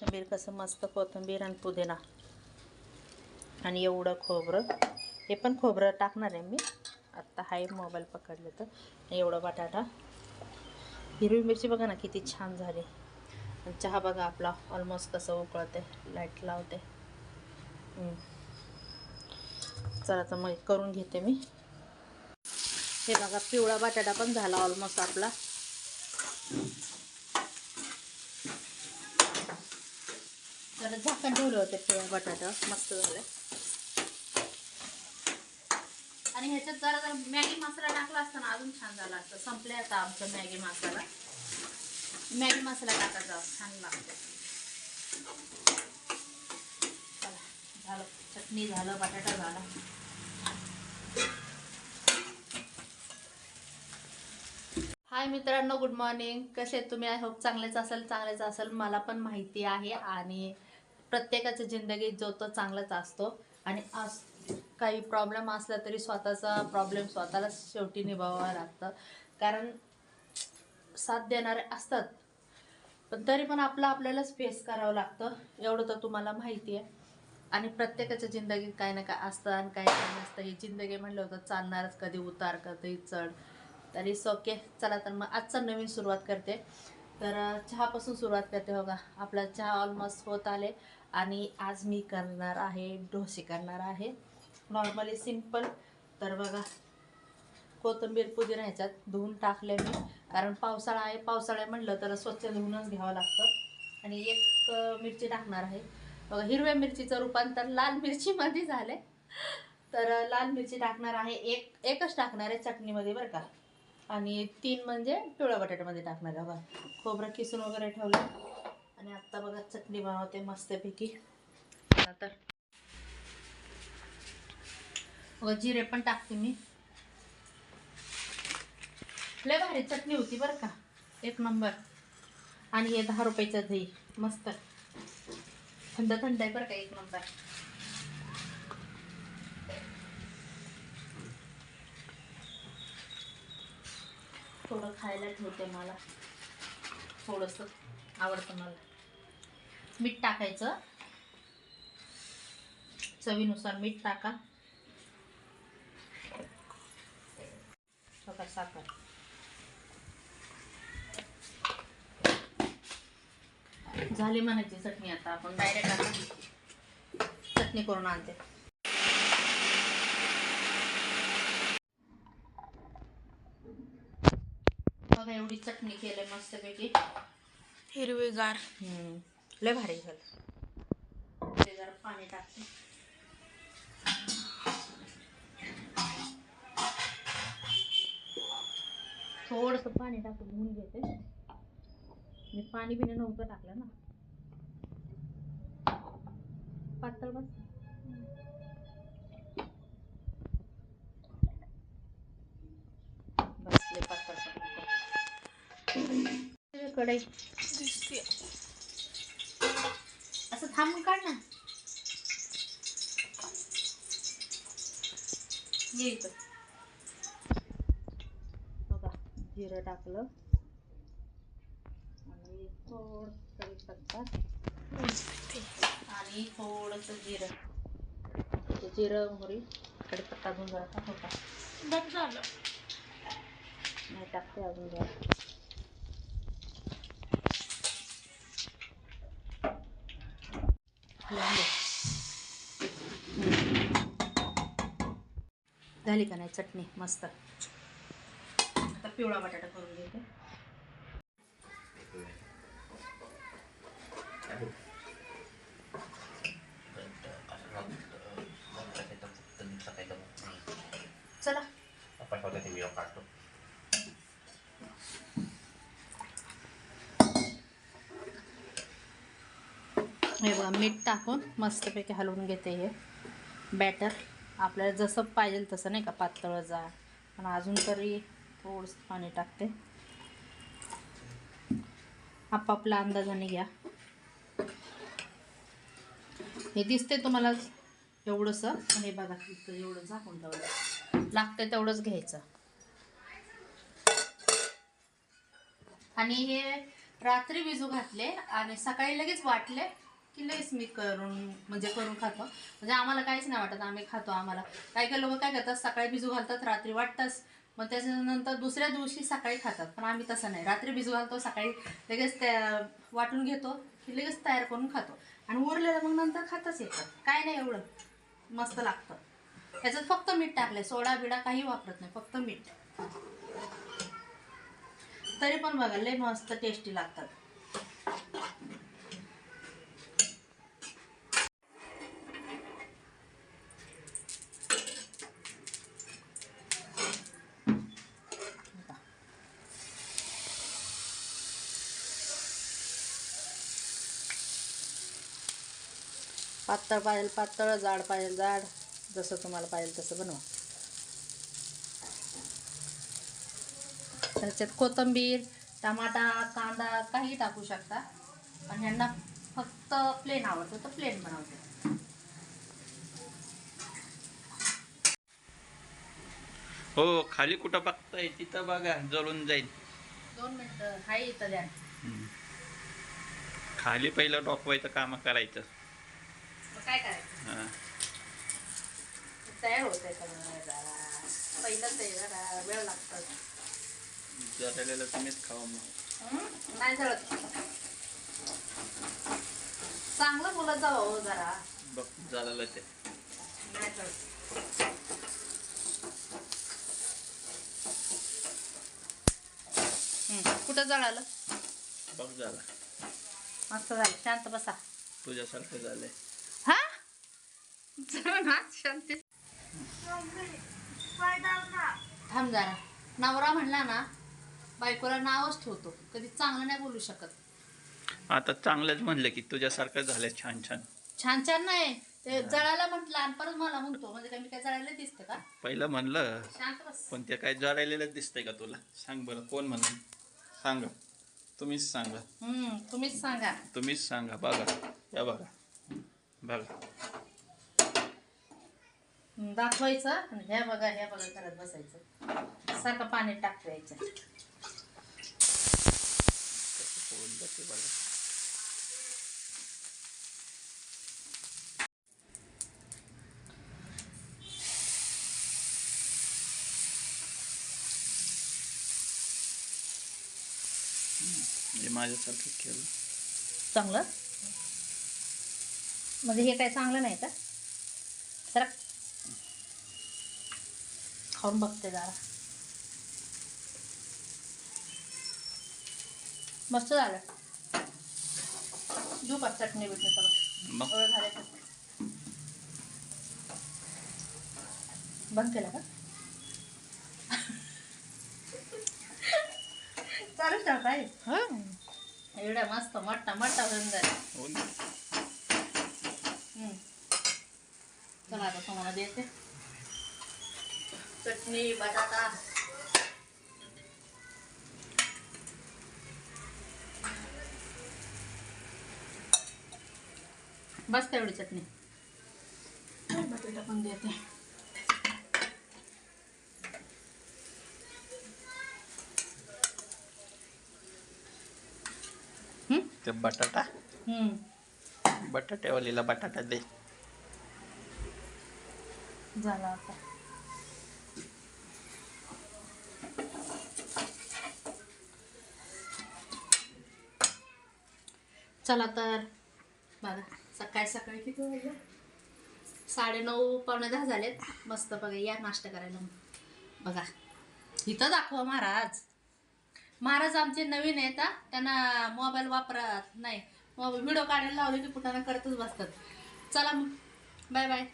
कोथिंबीर कसं मस्त कोथिंबीर आणि पुदिना. आणि एवढं खोबरं. हे पण खोबरं टाकणार आहे मी. आत्ता हाय मोबाईल पकडले तर. एवढं बटाटा. हिरवी मिरची बघा ना किती छान झाली. आणि चहा बघा आपला. ऑलमोस्ट कसं उकळते लाइट लावते. चला तर मग करून घेते मी. हे बघा पिवळा बटाटा पण झाला ऑलमोस्ट आपला. जरा झाकण ठेवलं होतं बटाटा मस्त झालं. आणि ह्याच्यात जरा जर मॅगी मसाला टाकला असता ना अजून छान झाला असतं. संपले आता आमचं मॅगी मसाला. मॅगी मसाला टाकायचा छान लागतो चला झालं. चटणी झालं बटाटा झाला. हाय मित्रांनो गुड मॉर्निंग. कसे तुम्ही? आय होप चांगलेच असेल चांगलेच असेल. मला पण माहिती आहे आणि प्रत्येकाच्या जिंदगीत जो तो चांगलाच असतो. आणि आज काही प्रॉब्लेम असला तरी स्वतःचा प्रॉब्लेम स्वतःला शेवटी निभावावं लागतं. कारण साथ देणारे असतात. पण तरी पण आपलं आपल्यालाच फेस करावं लागतं. एवढं तर तुम्हाला माहिती आहे. आणि प्रत्येकाच्या जिंदगीत काही ना काय असतं आणि काही काही नसतं. ही जिंदगी म्हणलं होतं चालणारच कधी उतार कधी चढ. तरी सोके चला तर मग आजचा नवीन सुरुवात करते. तर चहापासून सुरुवात करते बघा. आपला चहा ऑलमोस्ट होत आले. आणि आज मी करणार आहे डोसे करणार आहे. नॉर्मली सिंपल तर बघा कोथिंबीर पुदिना ह्याच्यात धुवून टाकले मी. कारण पावसाळा आहे पावसाळा म्हणलं तर स्वच्छ धुवूनच घ्यावं लागतं. आणि एक मिरची टाकणार आहे. बघा हिरव्या मिरचीचं रूपांतर लाल मिरचीमध्ये झाले तर लाल मिरची टाकणार आहे. एक एकच टाकणार आहे चटणीमध्ये बरं का. आणि तीन म्हणजे पिवळ्या बटाट्यामध्ये टाकणार आहे बघा. खोबरं किसून वगैरे ठेवलं आणि आत्ता बघा चटणी बनवते मस्तपैकी. तर जिरे पण टाकते मी. लय भारी चटणी होती बरं का. एक नंबर. आणि हे दहा रुपयाचं दही. मस्त. थंड थंड आहे बरं का एक नंबर. थोडं खायला ठेवते मला. थोडंसं आवडतं मला. मीठ टाकायचं. चवीनुसार मीठ टाका. बघा साखर. झाली म्हणायची चटणी आता. आपण डायरेक्ट आता चटणी करून आणते. बघा एवढी चटणी केली मस्तपैकी. हिरवीगार. लय भारी झालं. जरा पाणी टाकते. थोडस पाणी टाकून धुवून घेते. मी पाणी बिणी नव्हतं टाकलं ना. पातळ बस कढई दिसते. असं थांबून काढ ना. ये इथं बघा जिरं टाकलं. आणि थोडं कढीपत्ता आणि थोडंसं जिरं. ते जिरं मोहरी कढीपत्ता अजून जरा टाकू का? बंद झालं. नाही टाकते अजून जरा लावून दे. झाली का नाही चटणी? मस्त. आता पिवळा बटाटा करून घेते. चला. आपण काढतो. हे बघा मीठ टाकून मस्तपैकी हलवून घेते हे. बॅटर आपल्याला जसं पाहिजे तसं नाही का पातळ जा. पण अजून तरी थोडंसं पाणी टाकते. आपापल्या अंदाजाने घ्या. हे दिसते तुम्हाला एवढंसं हे बघा इथं एवढं झाकून ठेवलं. लागतं तेवढंच घ्यायचं. आणि हे रात्री भिजू घातले आणि सकाळी लगेच वाटले की लईच मी करून म्हणजे करून खातो. म्हणजे आम्हाला काहीच नाही वाटत आम्ही खातो आम्हाला. काही काही लोक काय करतात सकाळी भिजू घालतात रात्री वाटतंच. मग त्याच्यानंतर दुसऱ्या दिवशी सकाळी खातात पण आम्ही तसं नाही. रात्री भिजू घालतो सकाळी लगेच त्या वाटून घेतो की लगेच तयार करून खातो. आणि उरलेलं मग नंतर खातच येतं. काय नाही एवढं. मस्त लागतं. त्याच्यात फक्त मीठ टाकलंय. सोडा बिडा काही वापरत नाही. फक्त मीठ. तरी पण बघा लय मस्त टेस्टी लागतात. पातळ पाहिजे पातळ जाड पाहिजे जाड. जसं तुम्हाला पाहिजे तसं बनवा. त्याच्यात कोथिंबीर टमाटा कांदा काही टाकू शकता. पण ह्यांना फक्त प्लेन आवडतं तर प्लेन बनवते. हो खाली कुठं बघताय तिथं बघा जळून जाईल. दोन मिनटं हाय इथं द्या. खाली पहिलं डोकवायचं काम करायचं. काय करायचं? हा. तयार होत आहे जरा? पहिलंच आहे जरा वेळ लागतात जळलेलं तुम्हीच खावा मग. हं? नाही जळत. चांगलं बोलत जावं हो जरा. बघ झालेलं ते. नाही जळत. हं, कुठं जळालं? बघ झालं मस्त झालं. शांत बसा. तुझ्यासारखं झालंय. शांती थांब जरा. नवरा म्हणला ना बायकोला नावच ठेवतो. कधी चांगलं नाही बोलू शकत. आता चांगलंच म्हणलं की तुझ्यासारखं झालंय छान छान. छान छान नाही. ते जळायला म्हटलं आणि परत मला म्हणतो. म्हणजे काय मी काय जळायला दिसतं का? पहिलं म्हणलं पण ते काय जळालेलं दिसतंय का तुला? सांग बरं कोण म्हणून? सांगा. तुम्हीच सांगा. तुम्हीच सांगा. तुम्हीच सांगा. बघा. या बघा. बघा. दाखवायचं आणि ह्या बघा ह्या बघा करत बसायचं. सारखं पाणी म्हणजे माझ्यासारखं केलं. चांगलं? म्हणजे हे काय चांगलं नाही का? जरा खाऊन बघते जरा. मस्त झालं. देऊ का चटणी बिटणी सगळं? एवढं झालं बंद केलं का? चालूच टाकाय एवढा मस्त मोठा मोठा होऊन जाईल. चला आता तुम्हाला देते. चटणी बटाटा. बस तेवढी चटणी. बटाटा पण देते. हम्म? ते बटाटा? हम्म. बटाट्यावालीला बटाटा दे. झाला आता. चला तर. बघा सकाळी सकाळी किती वाजले? साडेनऊ पावणे दहा झालेत. मस्त बघा या नाश्ता करायला मग. बघा इथं दाखवा महाराज. महाराज आमचे नवीन आहेत हा. त्यांना मोबाईल वापरत नाही. मोबाईल व्हिडिओ काढायला लावले की कुठं करतच बसतात. चला मग. Bye bye